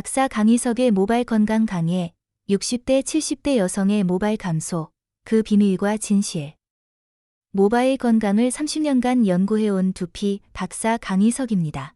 박사 강희석의 모발 건강 강해 60대 70대 여성의 모발 감소 그 비밀과 진실 모발 건강을 30년간 연구해온 두피 박사 강희석입니다.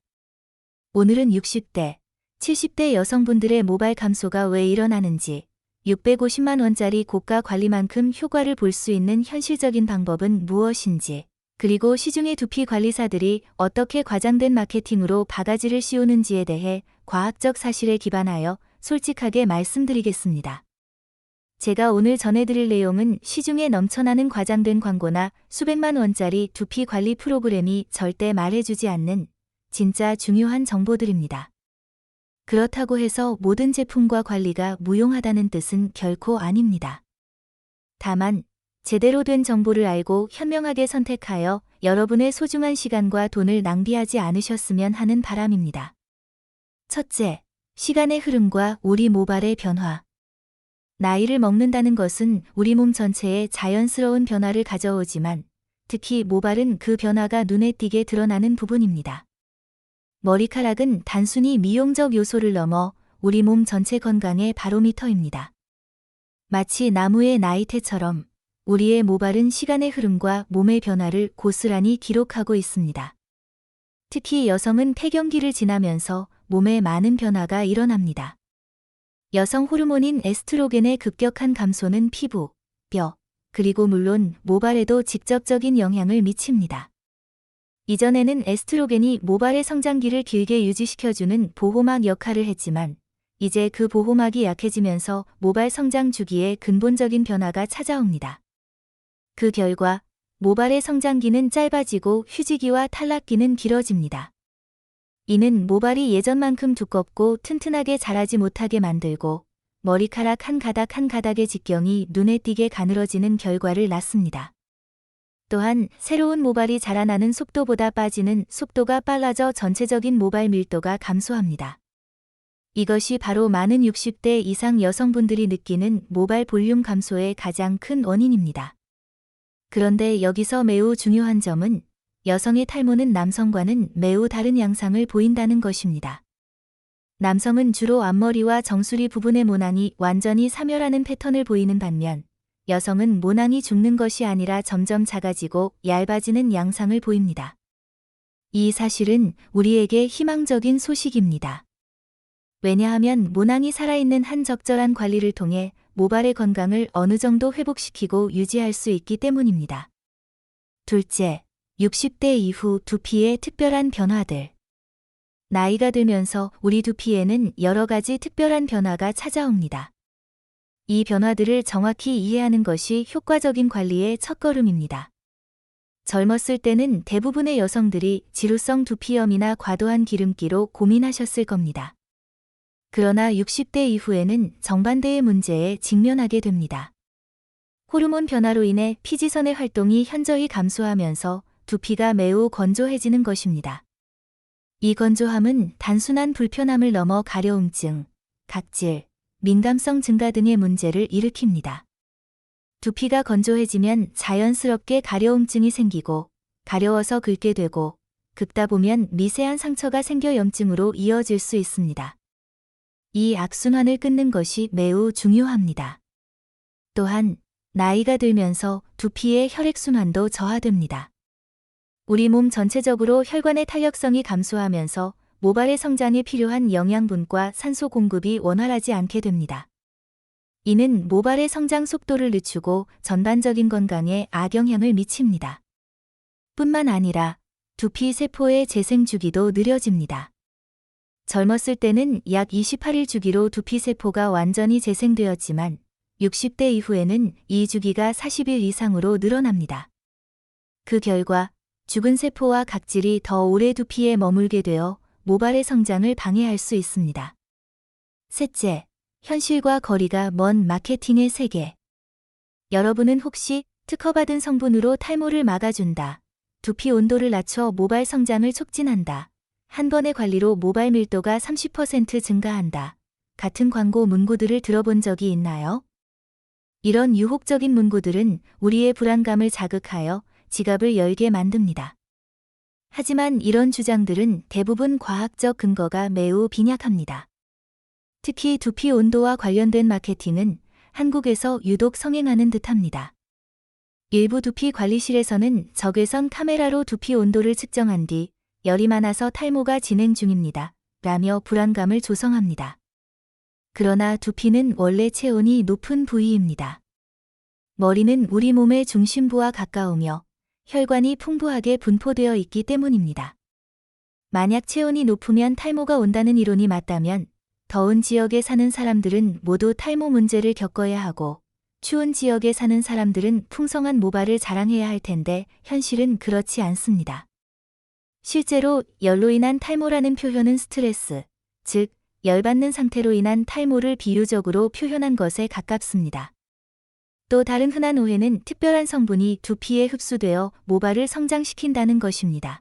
오늘은 60대, 70대 여성분들의 모발 감소가 왜 일어나는지 650만 원짜리 고가 관리만큼 효과를 볼 수 있는 현실적인 방법은 무엇인지 그리고 시중의 두피 관리사들이 어떻게 과장된 마케팅으로 바가지를 씌우는지에 대해 과학적 사실에 기반하여 솔직하게 말씀드리겠습니다. 제가 오늘 전해드릴 내용은 시중에 넘쳐나는 과장된 광고나 수백만 원짜리 두피 관리 프로그램이 절대 말해주지 않는 진짜 중요한 정보들입니다. 그렇다고 해서 모든 제품과 관리가 무용하다는 뜻은 결코 아닙니다. 다만 제대로 된 정보를 알고 현명하게 선택하여 여러분의 소중한 시간과 돈을 낭비하지 않으셨으면 하는 바람입니다. 첫째, 시간의 흐름과 우리 모발의 변화. 나이를 먹는다는 것은 우리 몸 전체에 자연스러운 변화를 가져오지만 특히 모발은 그 변화가 눈에 띄게 드러나는 부분입니다. 머리카락은 단순히 미용적 요소를 넘어 우리 몸 전체 건강의 바로미터입니다. 마치 나무의 나이테처럼 우리의 모발은 시간의 흐름과 몸의 변화를 고스란히 기록하고 있습니다. 특히 여성은 폐경기를 지나면서 몸에 많은 변화가 일어납니다. 여성 호르몬인 에스트로겐의 급격한 감소는 피부, 뼈, 그리고 물론 모발에도 직접적인 영향을 미칩니다. 이전에는 에스트로겐이 모발의 성장기를 길게 유지시켜주는 보호막 역할을 했지만 이제 그 보호막이 약해지면서 모발 성장 주기에 근본적인 변화가 찾아옵니다. 그 결과 모발의 성장기는 짧아지고 휴지기와 탈락기는 길어집니다. 이는 모발이 예전만큼 두껍고 튼튼하게 자라지 못하게 만들고 머리카락 한 가닥 한 가닥의 직경이 눈에 띄게 가늘어지는 결과를 낳습니다. 또한 새로운 모발이 자라나는 속도보다 빠지는 속도가 빨라져 전체적인 모발 밀도가 감소합니다. 이것이 바로 많은 60대 이상 여성분들이 느끼는 모발 볼륨 감소의 가장 큰 원인입니다. 그런데 여기서 매우 중요한 점은 여성의 탈모는 남성과는 매우 다른 양상을 보인다는 것입니다. 남성은 주로 앞머리와 정수리 부분의 모낭이 완전히 사멸하는 패턴을 보이는 반면 여성은 모낭이 죽는 것이 아니라 점점 작아지고 얇아지는 양상을 보입니다. 이 사실은 우리에게 희망적인 소식입니다. 왜냐하면 모낭이 살아있는 한 적절한 관리를 통해 모발의 건강을 어느 정도 회복시키고 유지할 수 있기 때문입니다. 둘째, 60대 이후 두피의 특별한 변화들. 나이가 들면서 우리 두피에는 여러 가지 특별한 변화가 찾아옵니다. 이 변화들을 정확히 이해하는 것이 효과적인 관리의 첫걸음입니다. 젊었을 때는 대부분의 여성들이 지루성 두피염이나 과도한 기름기로 고민하셨을 겁니다. 그러나 60대 이후에는 정반대의 문제에 직면하게 됩니다. 호르몬 변화로 인해 피지선의 활동이 현저히 감소하면서 두피가 매우 건조해지는 것입니다. 이 건조함은 단순한 불편함을 넘어 가려움증, 각질, 민감성 증가 등의 문제를 일으킵니다. 두피가 건조해지면 자연스럽게 가려움증이 생기고 가려워서 긁게 되고 긁다 보면 미세한 상처가 생겨 염증으로 이어질 수 있습니다. 이 악순환을 끊는 것이 매우 중요합니다. 또한 나이가 들면서 두피의 혈액순환도 저하됩니다. 우리 몸 전체적으로 혈관의 탄력성이 감소하면서 모발의 성장에 필요한 영양분과 산소 공급이 원활하지 않게 됩니다. 이는 모발의 성장 속도를 늦추고 전반적인 건강에 악영향을 미칩니다. 뿐만 아니라 두피 세포의 재생 주기도 느려집니다. 젊었을 때는 약 28일 주기로 두피 세포가 완전히 재생되었지만 60대 이후에는 이 주기가 40일 이상으로 늘어납니다. 그 결과 죽은 세포와 각질이 더 오래 두피에 머물게 되어 모발의 성장을 방해할 수 있습니다. 셋째, 현실과 거리가 먼 마케팅의 세계. 여러분은 혹시 특허받은 성분으로 탈모를 막아준다. 두피 온도를 낮춰 모발 성장을 촉진한다. 한 번의 관리로 모발 밀도가 30% 증가한다. 같은 광고 문구들을 들어본 적이 있나요? 이런 유혹적인 문구들은 우리의 불안감을 자극하여 지갑을 열게 만듭니다. 하지만 이런 주장들은 대부분 과학적 근거가 매우 빈약합니다. 특히 두피 온도와 관련된 마케팅은 한국에서 유독 성행하는 듯합니다. 일부 두피 관리실에서는 적외선 카메라로 두피 온도를 측정한 뒤 열이 많아서 탈모가 진행 중입니다. 라며 불안감을 조성합니다. 그러나 두피는 원래 체온이 높은 부위입니다. 머리는 우리 몸의 중심부와 가까우며 혈관이 풍부하게 분포되어 있기 때문입니다. 만약 체온이 높으면 탈모가 온다는 이론이 맞다면 더운 지역에 사는 사람들은 모두 탈모 문제를 겪어야 하고 추운 지역에 사는 사람들은 풍성한 모발을 자랑해야 할 텐데 현실은 그렇지 않습니다. 실제로 열로 인한 탈모라는 표현은 스트레스, 즉 열받는 상태로 인한 탈모를 비유적으로 표현한 것에 가깝습니다. 또 다른 흔한 오해는 특별한 성분이 두피에 흡수되어 모발을 성장시킨다는 것입니다.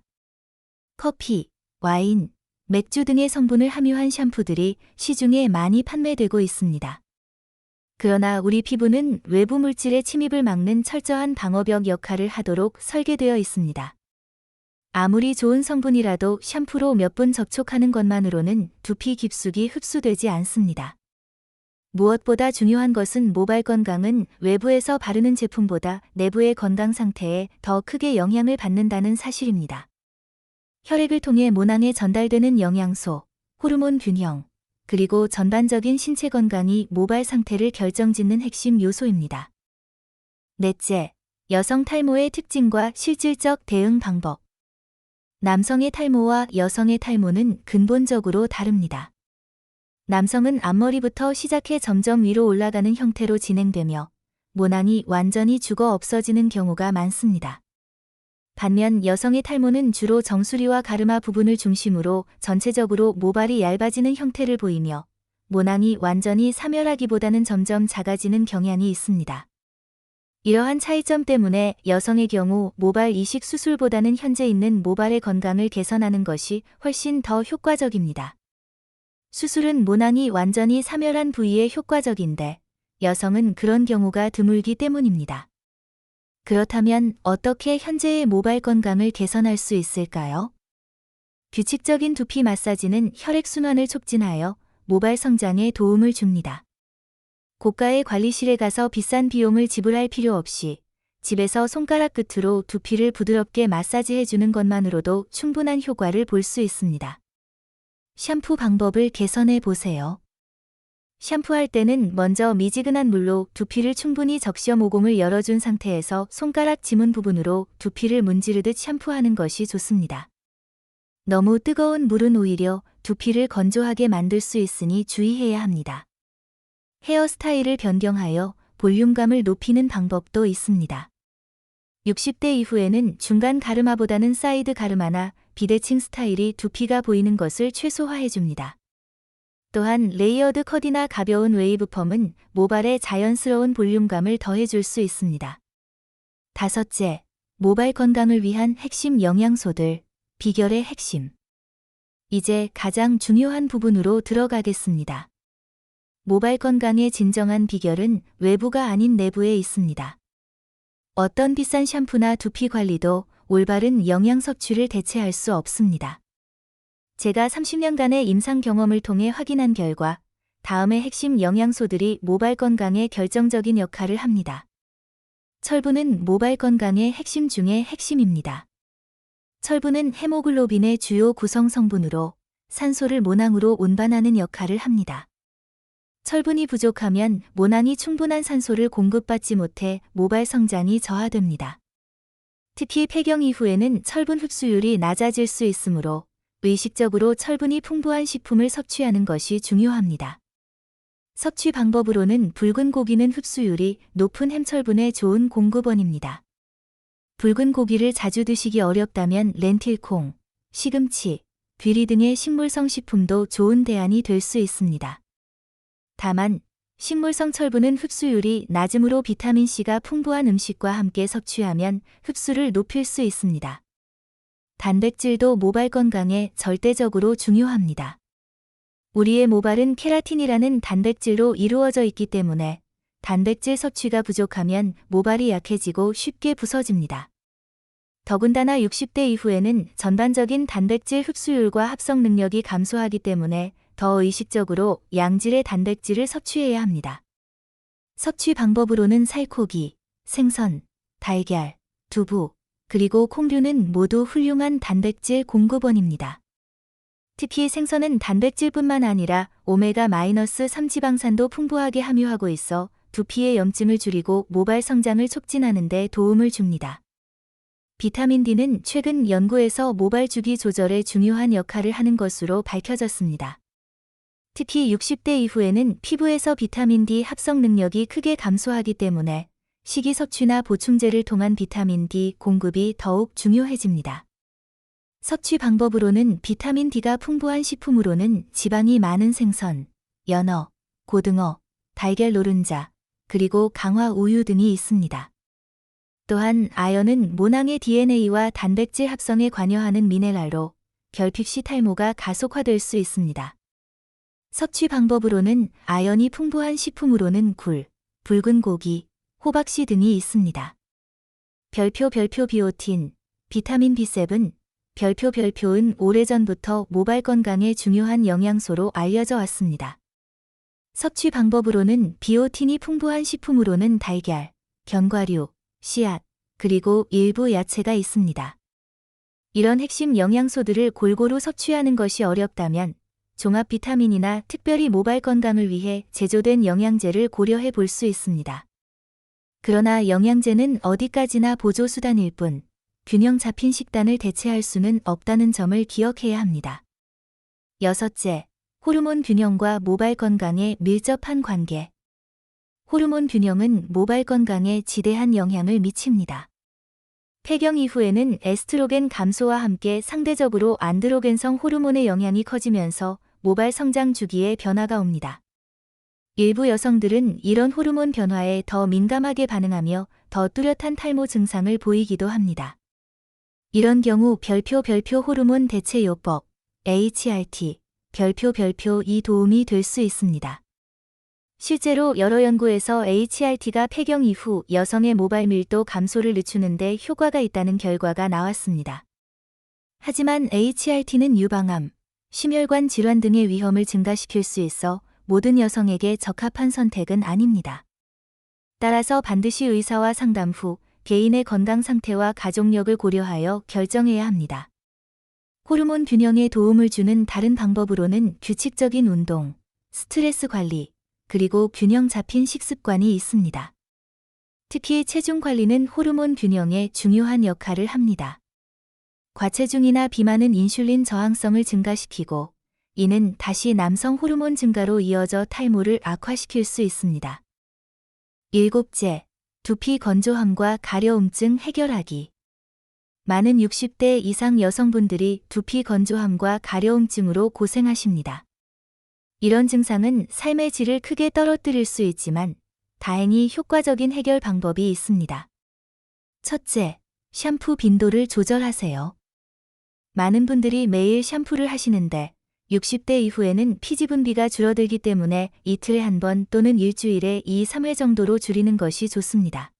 커피, 와인, 맥주 등의 성분을 함유한 샴푸들이 시중에 많이 판매되고 있습니다. 그러나 우리 피부는 외부 물질의 침입을 막는 철저한 방어벽 역할을 하도록 설계되어 있습니다. 아무리 좋은 성분이라도 샴푸로 몇 분 접촉하는 것만으로는 두피 깊숙이 흡수되지 않습니다. 무엇보다 중요한 것은 모발 건강은 외부에서 바르는 제품보다 내부의 건강 상태에 더 크게 영향을 받는다는 사실입니다. 혈액을 통해 모낭에 전달되는 영양소, 호르몬 균형, 그리고 전반적인 신체 건강이 모발 상태를 결정짓는 핵심 요소입니다. 넷째, 여성 탈모의 특징과 실질적 대응 방법. 남성의 탈모와 여성의 탈모는 근본적으로 다릅니다. 남성은 앞머리부터 시작해 점점 위로 올라가는 형태로 진행되며 모낭이 완전히 죽어 없어지는 경우가 많습니다. 반면 여성의 탈모는 주로 정수리와 가르마 부분을 중심으로 전체적으로 모발이 얇아지는 형태를 보이며 모낭이 완전히 사멸하기보다는 점점 작아지는 경향이 있습니다. 이러한 차이점 때문에 여성의 경우 모발 이식 수술보다는 현재 있는 모발의 건강을 개선하는 것이 훨씬 더 효과적입니다. 수술은 모낭이 완전히 사멸한 부위에 효과적인데 여성은 그런 경우가 드물기 때문입니다. 그렇다면 어떻게 현재의 모발 건강을 개선할 수 있을까요? 규칙적인 두피 마사지는 혈액순환을 촉진하여 모발 성장에 도움을 줍니다. 고가의 관리실에 가서 비싼 비용을 지불할 필요 없이 집에서 손가락 끝으로 두피를 부드럽게 마사지해 주는 것만으로도 충분한 효과를 볼 수 있습니다. 샴푸 방법을 개선해 보세요. 샴푸할 때는 먼저 미지근한 물로 두피를 충분히 적셔 모공을 열어준 상태에서 손가락 지문 부분으로 두피를 문지르듯 샴푸하는 것이 좋습니다. 너무 뜨거운 물은 오히려 두피를 건조하게 만들 수 있으니 주의해야 합니다. 헤어스타일을 변경하여 볼륨감을 높이는 방법도 있습니다. 60대 이후에는 중간 가르마보다는 사이드 가르마나 비대칭 스타일이 두피가 보이는 것을 최소화해줍니다. 또한 레이어드 컷이나 가벼운 웨이브 펌은 모발에 자연스러운 볼륨감을 더해줄 수 있습니다. 다섯째, 모발 건강을 위한 핵심 영양소들, 비결의 핵심. 이제 가장 중요한 부분으로 들어가겠습니다. 모발 건강의 진정한 비결은 외부가 아닌 내부에 있습니다. 어떤 비싼 샴푸나 두피 관리도 올바른 영양 섭취를 대체할 수 없습니다. 제가 30년간의 임상 경험을 통해 확인한 결과 다음의 핵심 영양소들이 모발 건강에 결정적인 역할을 합니다. 철분은 모발 건강의 핵심 중의 핵심입니다. 철분은 헤모글로빈의 주요 구성 성분으로 산소를 모낭으로 운반하는 역할을 합니다. 철분이 부족하면 모낭이 충분한 산소를 공급받지 못해 모발 성장이 저하됩니다. 특히 폐경 이후에는 철분 흡수율이 낮아질 수 있으므로 의식적으로 철분이 풍부한 식품을 섭취하는 것이 중요합니다. 섭취 방법으로는 붉은 고기는 흡수율이 높은 햄철분의 좋은 공급원입니다. 붉은 고기를 자주 드시기 어렵다면 렌틸콩, 시금치, 귀리 등의 식물성 식품도 좋은 대안이 될 수 있습니다. 다만 식물성 철분은 흡수율이 낮으므로 비타민C가 풍부한 음식과 함께 섭취하면 흡수를 높일 수 있습니다. 단백질도 모발 건강에 절대적으로 중요합니다. 우리의 모발은 케라틴이라는 단백질로 이루어져 있기 때문에 단백질 섭취가 부족하면 모발이 약해지고 쉽게 부서집니다. 더군다나 60대 이후에는 전반적인 단백질 흡수율과 합성 능력이 감소하기 때문에 더 의식적으로 양질의 단백질을 섭취해야 합니다. 섭취 방법으로는 살코기, 생선, 달걀, 두부, 그리고 콩류는 모두 훌륭한 단백질 공급원입니다. 특히 생선은 단백질뿐만 아니라 오메가-3 지방산도 풍부하게 함유하고 있어 두피의 염증을 줄이고 모발 성장을 촉진하는 데 도움을 줍니다. 비타민 D는 최근 연구에서 모발 주기 조절에 중요한 역할을 하는 것으로 밝혀졌습니다. 특히 60대 이후에는 피부에서 비타민 D 합성 능력이 크게 감소하기 때문에 식이 섭취나 보충제를 통한 비타민 D 공급이 더욱 중요해집니다. 섭취 방법으로는 비타민 D가 풍부한 식품으로는 지방이 많은 생선, 연어, 고등어, 달걀 노른자, 그리고 강화 우유 등이 있습니다. 또한 아연은 모낭의 DNA와 단백질 합성에 관여하는 미네랄로 결핍 시 탈모가 가속화될 수 있습니다. 섭취 방법으로는 아연이 풍부한 식품으로는 굴, 붉은 고기, 호박씨 등이 있습니다. 별표 별표 비오틴, 비타민 B7, 별표 별표은 오래전부터 모발 건강에 중요한 영양소로 알려져 왔습니다. 섭취 방법으로는 비오틴이 풍부한 식품으로는 달걀, 견과류, 씨앗, 그리고 일부 야채가 있습니다. 이런 핵심 영양소들을 골고루 섭취하는 것이 어렵다면 종합 비타민이나 특별히 모발 건강을 위해 제조된 영양제를 고려해 볼 수 있습니다. 그러나 영양제는 어디까지나 보조수단일 뿐 균형 잡힌 식단을 대체할 수는 없다는 점을 기억해야 합니다. 여섯째, 호르몬 균형과 모발 건강의 밀접한 관계. 호르몬 균형은 모발 건강에 지대한 영향을 미칩니다. 폐경 이후에는 에스트로겐 감소와 함께 상대적으로 안드로겐성 호르몬의 영향이 커지면서 모발 성장 주기에 변화가 옵니다. 일부 여성들은 이런 호르몬 변화에 더 민감하게 반응하며 더 뚜렷한 탈모 증상을 보이기도 합니다. 이런 경우 별표 별표 호르몬 대체요법 HRT 별표 별표 이 도움이 될 수 있습니다. 실제로 여러 연구에서 HRT가 폐경 이후 여성의 모발 밀도 감소를 늦추는데 효과가 있다는 결과가 나왔습니다. 하지만 HRT는 유방암, 심혈관 질환 등의 위험을 증가시킬 수 있어 모든 여성에게 적합한 선택은 아닙니다. 따라서 반드시 의사와 상담 후 개인의 건강 상태와 가족력을 고려하여 결정해야 합니다. 호르몬 균형에 도움을 주는 다른 방법으로는 규칙적인 운동, 스트레스 관리, 그리고 균형 잡힌 식습관이 있습니다. 특히 체중 관리는 호르몬 균형에 중요한 역할을 합니다. 과체중이나 비만은 인슐린 저항성을 증가시키고 이는 다시 남성 호르몬 증가로 이어져 탈모를 악화시킬 수 있습니다. 일곱째, 두피 건조함과 가려움증 해결하기. 많은 60대 이상 여성분들이 두피 건조함과 가려움증으로 고생하십니다. 이런 증상은 삶의 질을 크게 떨어뜨릴 수 있지만 다행히 효과적인 해결 방법이 있습니다. 첫째, 샴푸 빈도를 조절하세요. 많은 분들이 매일 샴푸를 하시는데 60대 이후에는 피지 분비가 줄어들기 때문에 이틀에 한 번 또는 일주일에 2, 3회 정도로 줄이는 것이 좋습니다.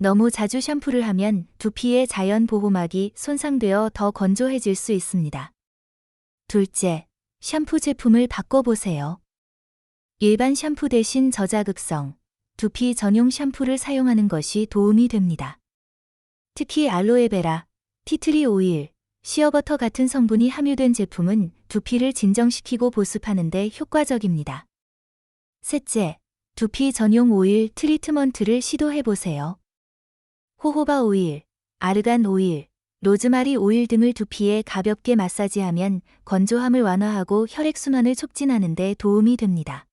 너무 자주 샴푸를 하면 두피의 자연 보호막이 손상되어 더 건조해질 수 있습니다. 둘째, 샴푸 제품을 바꿔보세요. 일반 샴푸 대신 저자극성, 두피 전용 샴푸를 사용하는 것이 도움이 됩니다. 특히 알로에베라, 티트리 오일, 시어버터 같은 성분이 함유된 제품은 두피를 진정시키고 보습하는 데 효과적입니다. 셋째, 두피 전용 오일 트리트먼트를 시도해 보세요. 호호바 오일, 아르간 오일, 로즈마리 오일 등을 두피에 가볍게 마사지하면 건조함을 완화하고 혈액순환을 촉진하는 데 도움이 됩니다.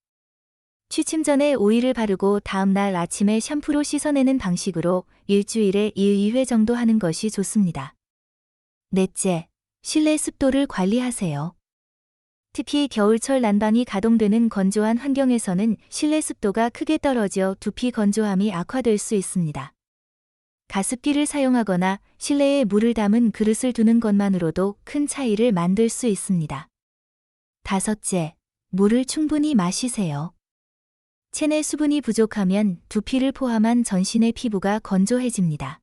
취침 전에 오일을 바르고 다음날 아침에 샴푸로 씻어내는 방식으로 일주일에 1, 2회 정도 하는 것이 좋습니다. 넷째, 실내 습도를 관리하세요. 특히 겨울철 난방이 가동되는 건조한 환경에서는 실내 습도가 크게 떨어져 두피 건조함이 악화될 수 있습니다. 가습기를 사용하거나 실내에 물을 담은 그릇을 두는 것만으로도 큰 차이를 만들 수 있습니다. 다섯째, 물을 충분히 마시세요. 체내 수분이 부족하면 두피를 포함한 전신의 피부가 건조해집니다.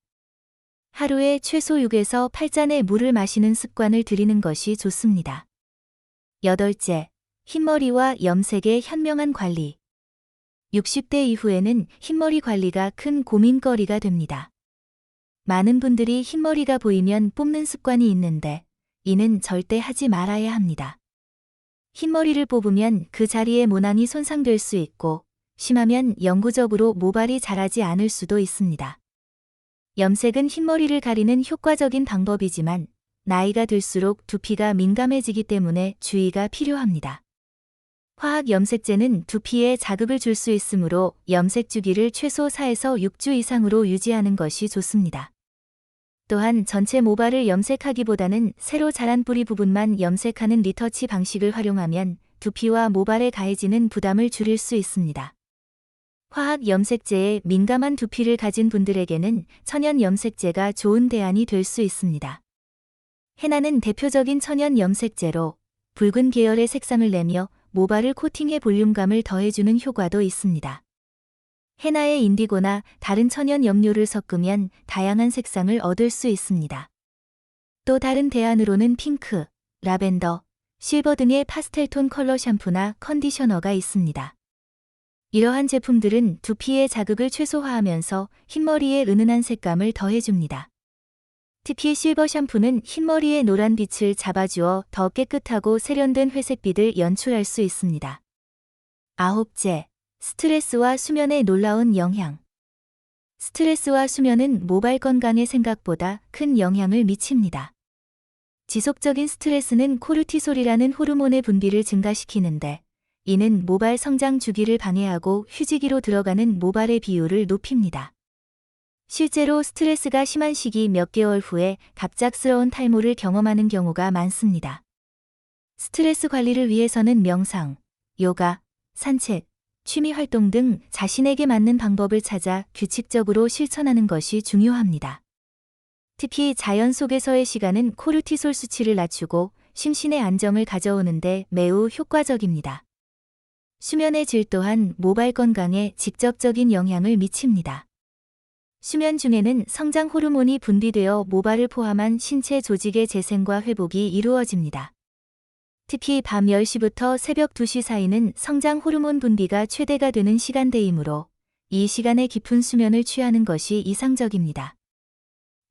하루에 최소 6에서 8잔의 물을 마시는 습관을 들이는 것이 좋습니다. 여덟째, 흰머리와 염색의 현명한 관리. 60대 이후에는 흰머리 관리가 큰 고민거리가 됩니다. 많은 분들이 흰머리가 보이면 뽑는 습관이 있는데 이는 절대 하지 말아야 합니다. 흰머리를 뽑으면 그 자리에 모낭이 손상될 수 있고 심하면 영구적으로 모발이 자라지 않을 수도 있습니다. 염색은 흰머리를 가리는 효과적인 방법이지만 나이가 들수록 두피가 민감해지기 때문에 주의가 필요합니다. 화학 염색제는 두피에 자극을 줄 수 있으므로 염색 주기를 최소 4에서 6주 이상으로 유지하는 것이 좋습니다. 또한 전체 모발을 염색하기보다는 새로 자란 뿌리 부분만 염색하는 리터치 방식을 활용하면 두피와 모발에 가해지는 부담을 줄일 수 있습니다. 화학 염색제에 민감한 두피를 가진 분들에게는 천연 염색제가 좋은 대안이 될 수 있습니다. 헤나는 대표적인 천연 염색제로 붉은 계열의 색상을 내며 모발을 코팅해 볼륨감을 더해주는 효과도 있습니다. 헤나에 인디고나 다른 천연 염료를 섞으면 다양한 색상을 얻을 수 있습니다. 또 다른 대안으로는 핑크, 라벤더, 실버 등의 파스텔톤 컬러 샴푸나 컨디셔너가 있습니다. 이러한 제품들은 두피의 자극을 최소화하면서 흰머리에 은은한 색감을 더해줍니다. 특히 실버 샴푸는 흰머리의 노란 빛을 잡아주어 더 깨끗하고 세련된 회색빛을 연출할 수 있습니다. 아홉째, 스트레스와 수면에 놀라운 영향. 스트레스와 수면은 모발 건강에 생각보다 큰 영향을 미칩니다. 지속적인 스트레스는 코르티솔이라는 호르몬의 분비를 증가시키는데 이는 모발 성장 주기를 방해하고 휴지기로 들어가는 모발의 비율을 높입니다. 실제로 스트레스가 심한 시기 몇 개월 후에 갑작스러운 탈모를 경험하는 경우가 많습니다. 스트레스 관리를 위해서는 명상, 요가, 산책, 취미 활동 등 자신에게 맞는 방법을 찾아 규칙적으로 실천하는 것이 중요합니다. 특히 자연 속에서의 시간은 코르티솔 수치를 낮추고 심신의 안정을 가져오는데 매우 효과적입니다. 수면의 질 또한 모발 건강에 직접적인 영향을 미칩니다. 수면 중에는 성장 호르몬이 분비되어 모발을 포함한 신체 조직의 재생과 회복이 이루어집니다. 특히 밤 10시부터 새벽 2시 사이는 성장 호르몬 분비가 최대가 되는 시간대이므로 이 시간에 깊은 수면을 취하는 것이 이상적입니다.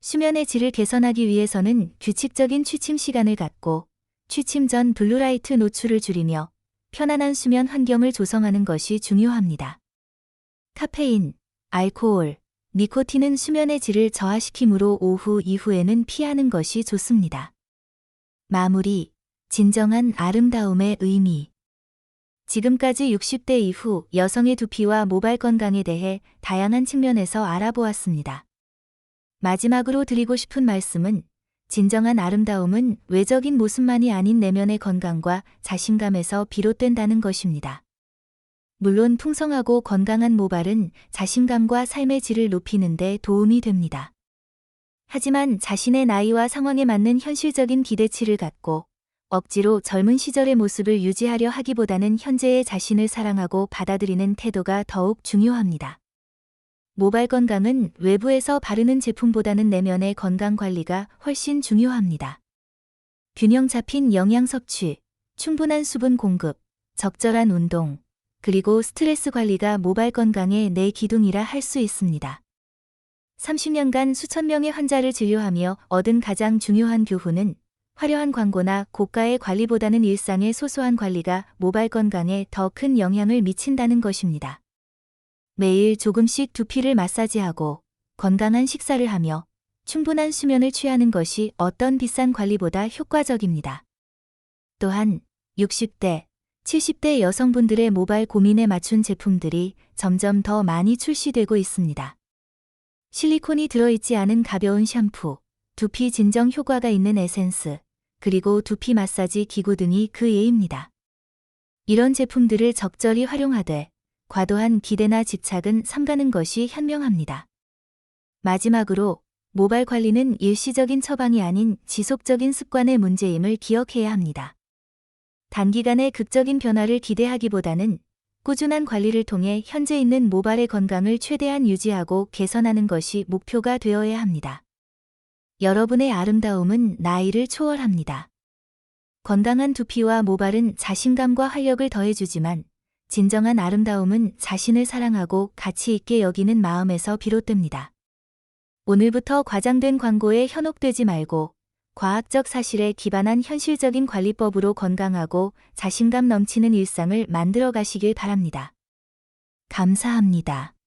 수면의 질을 개선하기 위해서는 규칙적인 취침 시간을 갖고 취침 전 블루라이트 노출을 줄이며 편안한 수면 환경을 조성하는 것이 중요합니다. 카페인, 알코올, 니코틴은 수면의 질을 저하시키므로 오후 이후에는 피하는 것이 좋습니다. 마무리, 진정한 아름다움의 의미. 지금까지 60대 이후 여성의 두피와 모발 건강에 대해 다양한 측면에서 알아보았습니다. 마지막으로 드리고 싶은 말씀은 진정한 아름다움은 외적인 모습만이 아닌 내면의 건강과 자신감에서 비롯된다는 것입니다. 물론 풍성하고 건강한 모발은 자신감과 삶의 질을 높이는 데 도움이 됩니다. 하지만 자신의 나이와 상황에 맞는 현실적인 기대치를 갖고 억지로 젊은 시절의 모습을 유지하려 하기보다는 현재의 자신을 사랑하고 받아들이는 태도가 더욱 중요합니다. 모발 건강은 외부에서 바르는 제품보다는 내면의 건강 관리가 훨씬 중요합니다. 균형 잡힌 영양 섭취, 충분한 수분 공급, 적절한 운동, 그리고 스트레스 관리가 모발 건강의 내 기둥이라 할 수 있습니다. 30년간 수천 명의 환자를 진료하며 얻은 가장 중요한 교훈은 화려한 광고나 고가의 관리보다는 일상의 소소한 관리가 모발 건강에 더 큰 영향을 미친다는 것입니다. 매일 조금씩 두피를 마사지하고 건강한 식사를 하며 충분한 수면을 취하는 것이 어떤 비싼 관리보다 효과적입니다. 또한 60대, 70대 여성분들의 모발 고민에 맞춘 제품들이 점점 더 많이 출시되고 있습니다. 실리콘이 들어있지 않은 가벼운 샴푸, 두피 진정 효과가 있는 에센스, 그리고 두피 마사지 기구 등이 그 예입니다. 이런 제품들을 적절히 활용하되 과도한 기대나 집착은 삼가는 것이 현명합니다. 마지막으로 모발 관리는 일시적인 처방이 아닌 지속적인 습관의 문제임을 기억해야 합니다. 단기간의 극적인 변화를 기대하기보다는 꾸준한 관리를 통해 현재 있는 모발의 건강을 최대한 유지하고 개선하는 것이 목표가 되어야 합니다. 여러분의 아름다움은 나이를 초월합니다. 건강한 두피와 모발은 자신감과 활력을 더해주지만 진정한 아름다움은 자신을 사랑하고 가치 있게 여기는 마음에서 비롯됩니다. 오늘부터 과장된 광고에 현혹되지 말고 과학적 사실에 기반한 현실적인 관리법으로 건강하고 자신감 넘치는 일상을 만들어 가시길 바랍니다. 감사합니다.